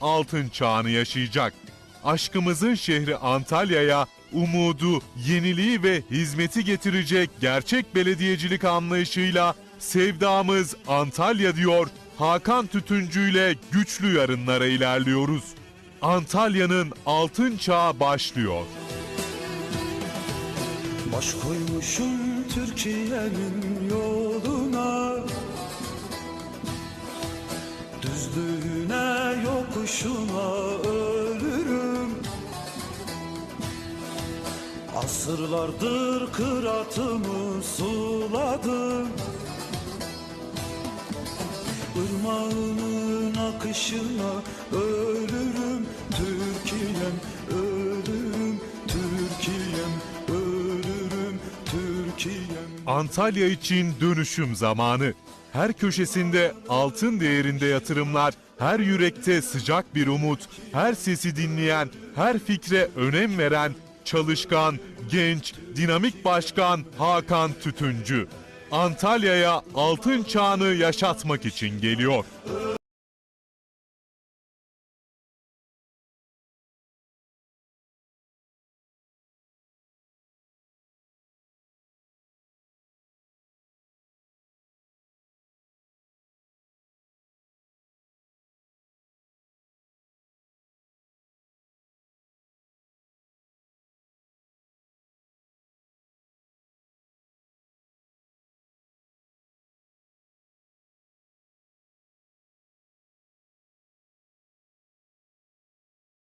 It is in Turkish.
altın çağını yaşayacak. Aşkımızın şehri Antalya'ya umudu, yeniliği ve hizmeti getirecek gerçek belediyecilik anlayışıyla sevdamız Antalya diyor. Hakan Tütüncü ile güçlü yarınlara ilerliyoruz. Antalya'nın altın çağı başlıyor. Baş koymuşum Türkiye'nin yoluna yokuşuna ölürüm. Asırlardır kıratımı suladım. Irmağının akışına ölürüm. Türkiye'm ölürüm. Türkiye'm ölürüm. Türkiye'm. Antalya için dönüşüm zamanı. Her köşesinde altın değerinde yatırımlar, her yürekte sıcak bir umut, her sesi dinleyen, her fikre önem veren çalışkan, genç, dinamik başkan Hakan Tütüncü. Antalya'ya altın çağını yaşatmak için geliyor.